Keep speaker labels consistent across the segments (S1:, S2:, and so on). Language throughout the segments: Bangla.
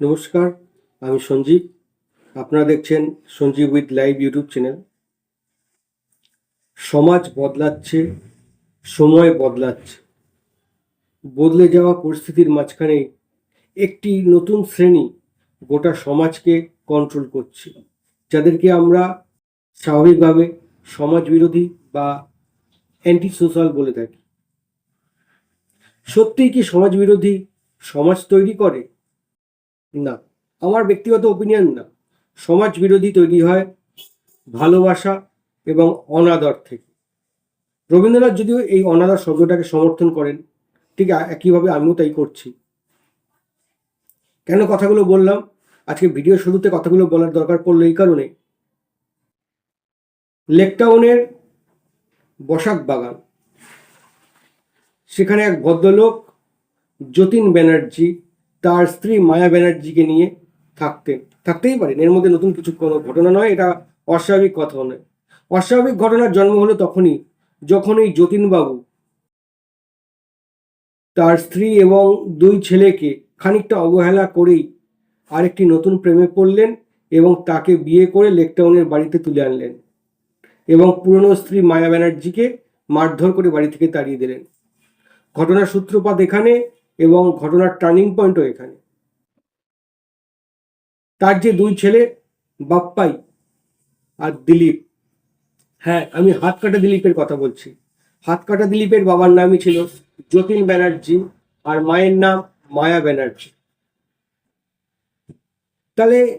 S1: নমস্কার, আমি সঞ্জীব। আপনারা দেখছেন Sanjeev with live YouTube channel. সমাজ বদলাচ্ছে, সময় বদলাচ্ছে। বদলে যাওয়া পরিস্থিতির মাঝখানে একটি নতুন শ্রেণি গোটা সমাজকে কন্ট্রোল করছে, যাদেরকে আমরা স্বাভাবিকভাবে সমাজ বিরোধী বা অ্যান্টি সোশ্যাল বলে থাকি। সত্যিই কি সমাজ বিরোধী সমাজ তৈরি করে? না। আমার ব্যক্তিগত ওপিনিয়ন না। সমাজ বিরোধী তৈরি হয় ভালোবাসা এবং অনাদর থেকে। রবীন্দ্রনাথ যদিও এই অনাদর শব্দটাকে সমর্থন করেন, ঠিক একইভাবে আমিও তাই করছি। কেন কথাগুলো বললাম? আজকে ভিডিও শুরুতে কথাগুলো বলার দরকার পড়ল এই কারণে। লেকটাউনের বসাক বাগান। সেখানে এক ভদ্রলোক যতীন ব্যানার্জি তার স্ত্রী মায়া ব্যানার্জিকে নিয়ে থাকতেন থাকতেই পারেন। এর মধ্যে নতুন কিছু কোনো ঘটনা নয়, এটা অস্বাভাবিক কথা নয়। অস্বাভাবিক ঘটনার জন্ম হলো তখনই যখন এই যতীনবাবু তার স্ত্রী এবং দুই ছেলেকে খানিকটা অবহেলা করেই আরেকটি নতুন প্রেমে পড়লেন এবং তাকে বিয়ে করে লেকটাউনের বাড়িতে তুলে আনলেন এবং পুরনো স্ত্রী মায়া ব্যানার্জিকে মারধর করে বাড়ি থেকে তাড়িয়ে দিলেন। ঘটনার সূত্রপাত এখানে এবং ঘটনার টার্নিং পয়েন্টও এখানে। তার যে দুই ছেলে, বাপ্পাই আর দিলীপ। হ্যাঁ আমি হাত কাটা দিলীপের কথা বলছি। হাত কাটা দিলীপের বাবার নামই ছিল যতীন ব্যানার্জি আর মায়ের নাম মায়া ব্যানার্জি। তাহলে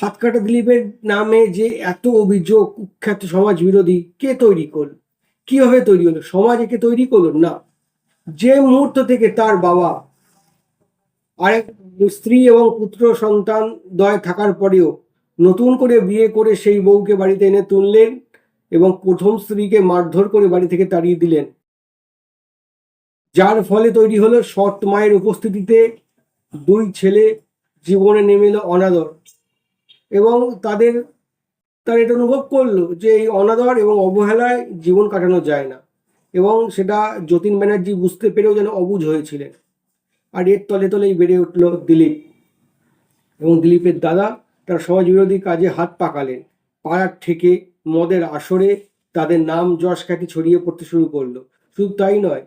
S1: হাত কাটা দিলীপের নামে যে এত অভিযোগ, কুখ্যাত সমাজ বিরোধী কে তৈরি করল? কীভাবে তৈরি হলো? সমাজ একে তৈরি করল? না। যে মুহূর্ত থেকে তার বাবা আরেক স্ত্রী এবং পুত্র সন্তান দয় থাকার পরেও নতুন করে বিয়ে করে সেই বউকে বাড়িতে এনে তুললেন এবং প্রথম স্ত্রীকে মারধর করে বাড়ি থেকে তাড়িয়ে দিলেন। যার ফলে তৈরি হলো সৎ মায়ের উপস্থিতিতে দুই ছেলে জীবনে নেমে এলো অনাদর এবং তাদের, তার এটা অনুভব করল যে এই অনাদর এবং অবহেলায় জীবন কাটানো যায় না। এবং সেটা যতীন ব্যানার্জি বুঝতে পেরেও যেন অবুঝ হয়েছিলেন। আর এর তলে তলেই বেড়ে উঠল দিলীপ। এবং দিলীপের দাদা তার সমাজ বিরোধী কাজে হাত পাকালেন। পাড়ার থেকে মদের আসরে তাদের নাম যশ খ্যাতি ছড়িয়ে পড়তে শুরু করল। শুধু তাই নয়,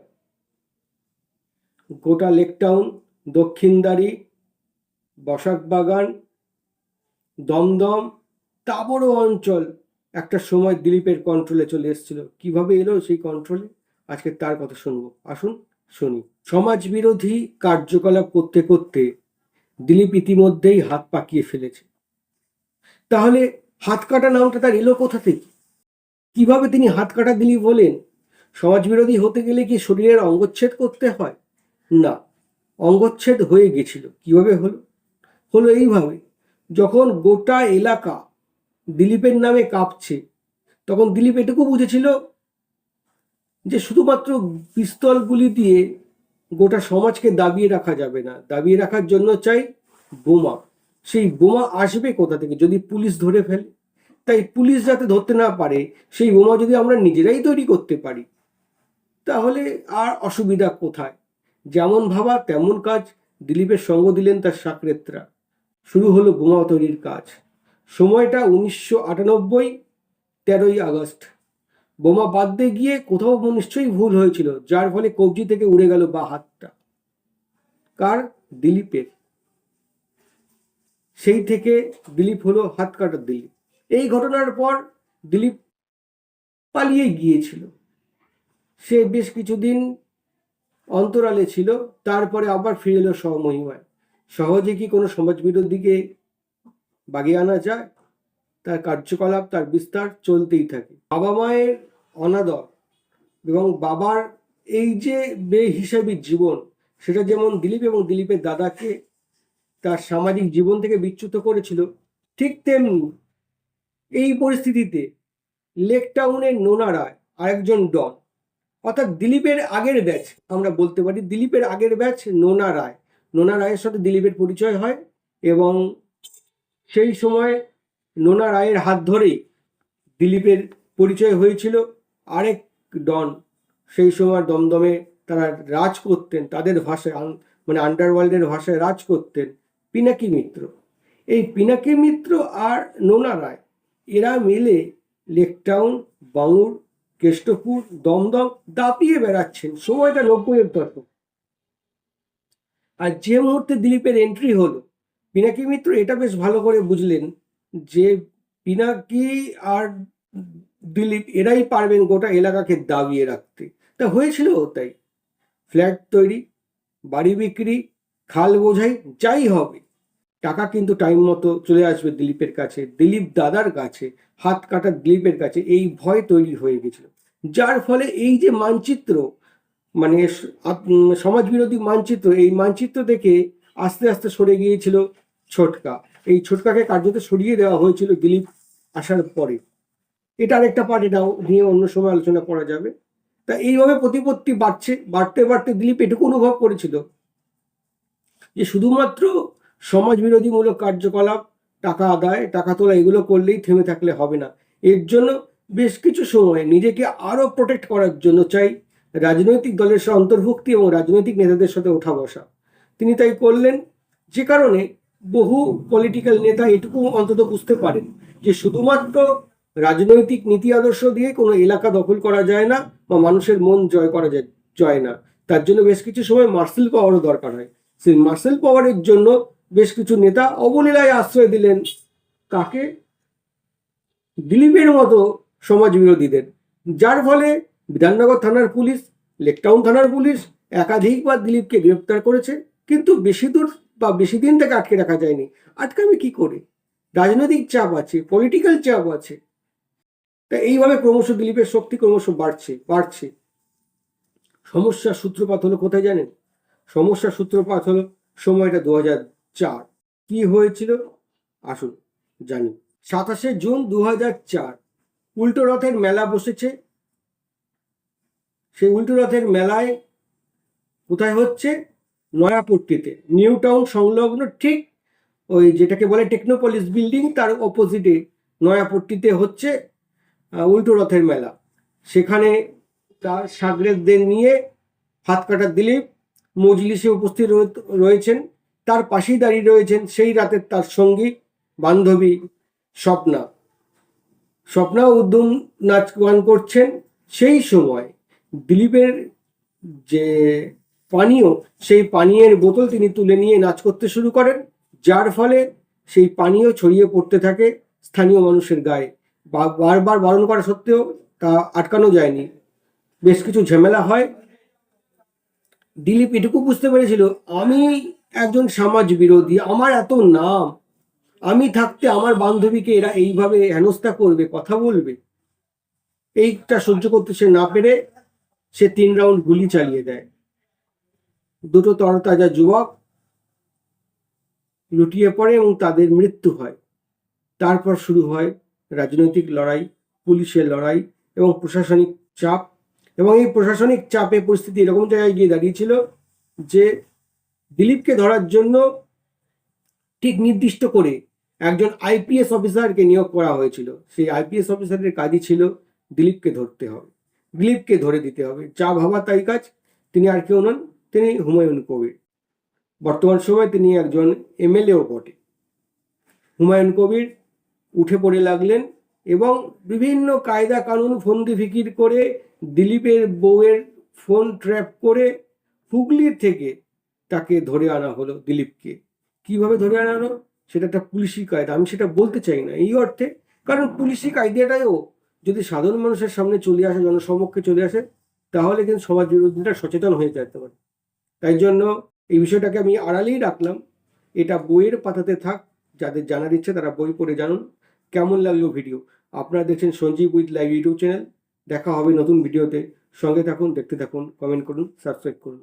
S1: গোটা লেকটাউন দক্ষিণদারি বসাক বাগান, দমদম, তাবড়ো অঞ্চল একটা সময় দিলীপের কন্ট্রোলে চলে এসেছিল। কীভাবে এলো সেই কন্ট্রোলে? আজকে তার কথা শুনব। আসুন শুনি। সমাজ বিরোধী কার্যকলাপ করতে করতে দিলীপ ইতিমধ্যেই হাত পাকিয়ে ফেলেছে। তাহলে হাত কাটা নামটা তার এলো কোথা থেকে? কীভাবে তিনি হাত কাটা দিলীপ বলেন? সমাজ বিরোধী হতে গেলে কি শরীরের অঙ্গচ্ছেদ করতে হয়? না, অঙ্গচ্ছেদ হয়ে গেছিল। কীভাবে হলো? হলো এইভাবে, যখন গোটা এলাকা দিলীপের নামে কাঁপছে, তখন দিলীপ এটুকু বুঝেছিল যে শুধুমাত্র পিস্তলগুলি দিয়ে গোটা সমাজকে দাবিয়ে রাখা যাবে না। দাবিয়ে রাখার জন্য চাই বোমা। সেই বোমা আসবে কোথা থেকে? যদি পুলিশ ধরে ফেলে। তাই পুলিশ যাতে ধরতে না পারে, সেই বোমা যদি আমরা নিজেরাই তৈরি করতে পারি, তাহলে আর অসুবিধা কোথায়? যেমন ভাবা, তেমন কাজ। দিলীপের সঙ্গ দিলেন তার সাকরেতরা। শুরু হলো বোমা তৈরির কাজ। সময়টা উনিশশো আটানব্বই, তেরোই আগস্ট। বোমা বাঁধতে গিয়ে কোথাও নিশ্চয়ই ভুল হয়েছিল, যার ফলে কবজি থেকে উড়ে গেল বা হাতটা। কার? দিলীপের। সেই থেকে দিলীপ হলো হাত কাটার দিলীপ। এই ঘটনার পর দিলীপ পালিয়ে গিয়েছিল। সে বেশ কিছুদিন অন্তরালে ছিল, তারপরে আবার ফিরে এলো স্বমহিমায় সহজে কি কোনো সমাজ বিরোধীকে বাগিয়ে আনা যায়? তার কার্যকলাপ, তার বিস্তার চলতেই থাকে। বাবা মায়ের অনাদর এবং বাবার এই যে বেহিসাবি জীবন, সেটা যেমন দিলীপ এবং দিলীপের দাদাকে তার সামাজিক জীবন থেকে বিচ্যুত করেছিল, ঠিক তেমনি এই পরিস্থিতিতে লেক টাউনের নোনা রায় আরেকজন ডন, অর্থাৎ দিলীপের আগের ব্যাচ, আমরা বলতে পারি দিলীপের আগের ব্যাচ নোনা রায় নোনা রায়ের সাথে দিলীপের পরিচয় হয় এবং সেই সময় নোনা রায়ের হাত ধরেই দিলীপের পরিচয় হয়েছিল। আরেক ডন, সেই সময় দমদমে তারা রাজ করতেন, তাদের ভাষায় মানে আন্ডারওয়ার্ল্ডের ভাষায় রাজ করতেন পিনাকি মিত্র। এই পিনাকি মিত্র আর নোনা রায়, এরা মিলে লেকটাউন বাঙুর কেষ্টপুর, দমদম দাপিয়ে বেড়াচ্ছেন। সময়টা নব্বইয়ের দশক। আর যে মুহূর্তে দিলীপের এন্ট্রি হলো, পিনাকি মিত্র এটা বেশ ভালো করে বুঝলেন যে পিনাকি আর দিলীপ এরাই পারবেন গোটা এলাকাকে দাবিয়ে রাখতে। তা হয়েছিল তাই। ফ্ল্যাট তৈরি বাড়ি বিক্রি খাল বোঝাই যাই হবে। টাকা কিন্তু টাইম মতো চলে আসবে দিলীপের কাছে দিলীপ দাদার কাছে হাত কাটা দিলীপের কাছে এই ভয় তৈরি হয়ে গেছিল। যার ফলে এই যে মানচিত্র মানে স- আপ- উম, সমাজবিরোধী মানচিত্র এই মানচিত্র থেকে আস্তে আস্তে সরে গিয়েছিল ছোটকা। এই ছোটকাকে কার্যত সরিয়ে দেওয়া হয়েছিল দিলীপ আসার পরে। এটা আরেকটা পার্ট এটাও নিয়ে অন্য সময় আলোচনা করা যাবে। তা এইভাবে প্রতিপত্তি বাড়ছে, বাড়তে বাড়তে দিলীপ এটুকু অনুভব করেছিল। যে শুধুমাত্র সমাজ বিরোধীমূলক কার্যকলাপ, টাকা আদায়, টাকা তোলা, এগুলো করলেই থেমে থাকলে হবে না। এর জন্য বেশ কিছু সময় নিজেকে আরও প্রোটেক্ট করার জন্য চাই রাজনৈতিক দলের সাথে অন্তর্ভুক্তি এবং রাজনৈতিক নেতাদের সাথে ওঠা বসা। তিনি তাই করলেন যে কারণে বহু পলিটিক্যাল নেতা এটুকু অন্তত বুঝতে পারেন যে শুধুমাত্র রাজনৈতিক নীতি আদর্শ দিয়ে কোনো এলাকা দখল করা যায় না বা মানুষের মন জয় করা যায় যায় না। তার জন্য বেশ কিছু সময় মার্শাল পাওয়ারও দরকার হয়। সেই মার্শাল পাওয়ারের জন্য বেশ কিছু নেতা অবলীলায় আশ্রয় দিলেন কাকে? দিলীপের মতো সমাজ বিরোধীদের যার ফলে বিধাননগর থানার পুলিশ, লেকটাউন থানার পুলিশ একাধিকবার দিলীপকে গ্রেপ্তার করেছে, কিন্তু বেশি দূর বা বেশি দিন থেকে আটকে রাখা যায়নি। আটকাবে কি করে? রাজনৈতিক চাপ আছে পলিটিক্যাল চাপ আছে। তা এইভাবে ক্রমশ দিলীপের শক্তি ক্রমশ বাড়ছে বাড়ছে। সমস্যার সূত্রপাত হলো কোথায় জানেন? সমস্যার সূত্রপাত হলো সময়টা দু চার। কি হয়েছিল? আসুন জানি। সাতাশে জুন দু চার, উল্টো রথের মেলা বসেছে। সেই উল্টো রথের মেলায় কোথায় হচ্ছে? নয়াপট্টিতে। নিউ টাউন সংলগ্ন ঠিক ওই যেটাকে বলে টেকনোপলিস বিল্ডিং, তার অপোজিটে নয়াপট্টিতে হচ্ছে। উল্টো রথের মেলা। সেখানে তার সাগরেদদের নিয়ে হাত কাটা দিলীপ মজলিসে উপস্থিত রয়ে- রয়েছেন। তার পাশেই দাঁড়িয়ে রয়েছেন সেই রাতের তার সঙ্গী বান্ধবী স্বপ্না। স্বপ্না উদ্যম নাচ গান করছেন। সেই সময় দিলীপের যে পানীয়, সেই পানীয়ের বোতল তিনি তুলে নিয়ে নাচ করতে শুরু করেন। যার ফলে সেই পানীয় ছড়িয়ে পড়তে থাকে স্থানীয় মানুষের গায়ে। বারবার বারণ করা সত্ত্বেও তা আটকানো যায়নি। বেশ কিছু ঝামেলা হয়। দিলীপ এটুকু বুঝতে পেরেছিল, আমি একজন সমাজ বিরোধী, আমার এত নাম, আমি থাকতে আমার বান্ধবীকে এরা এইভাবে হেনস্থা করবে, কথা বলবে। এইটা সহ্য করতে সে না পেরে সে তিন রাউন্ড গুলি চালিয়ে দেয়। দুটো তরতাজা যুবক লুটিয়ে পড়ে এবং তাদের মৃত্যু হয়। তারপর শুরু হয় রাজনৈতিক লড়াই, পুলিশের লড়াই এবং প্রশাসনিক চাপ। এবং এই প্রশাসনিক চাপে পরিস্থিতি এরকম জায়গায় গিয়ে দাঁড়িয়েছিল যে দিলীপকে ধরার জন্য ঠিক নির্দিষ্ট করে একজন আইপিএস অফিসারকে নিয়োগ করা হয়েছিল। সেই আইপিএস অফিসারের কাজই ছিল দিলীপকে ধরতে হবে। দিলীপকে ধরে দিতে হবে। যা ভাবা তাই কাজ। তিনি আর কেউ নন। তিনি হুমায়ুন কবির। বর্তমান সময়ে তিনি একজন এমএলএও বটে। হুমায়ুন কবির উঠে পড়ে লাগলেন এবং বিভিন্ন কায়দা কানুন ফন্দি ফিকির করে দিলীপের বউয়ের ফোন ট্র্যাপ করে হুগলির থেকে তাকে ধরে আনা হলো দিলীপকে। কীভাবে ধরে আনা হলো? সেটা একটা পুলিশি কায়দা। আমি সেটা বলতে চাই না এই অর্থে। কারণ পুলিশি কায়দাটাও যদি সাধারণ মানুষের সামনে চলে আসে, জনসমক্ষে চলে আসে, তাহলে কিন্তু সমাজ বিরোধীরা সচেতন হয়ে যেতে পারে। তাই জন্য এই বিষয়টাকে আমি আড়ালেই রাখলাম। এটা বইয়ের পাতাতে থাক। যাদের জানার ইচ্ছে তারা বই পড়ে জানুন। কেমন লাগল ভিডিও আপনারা দেখছেন Sanjeev with live YouTube channel দেখা হবে নতুন ভিডিওতে সঙ্গে থাকুন, দেখতে থাকুন কমেন্ট করুন সাবস্ক্রাইব করুন।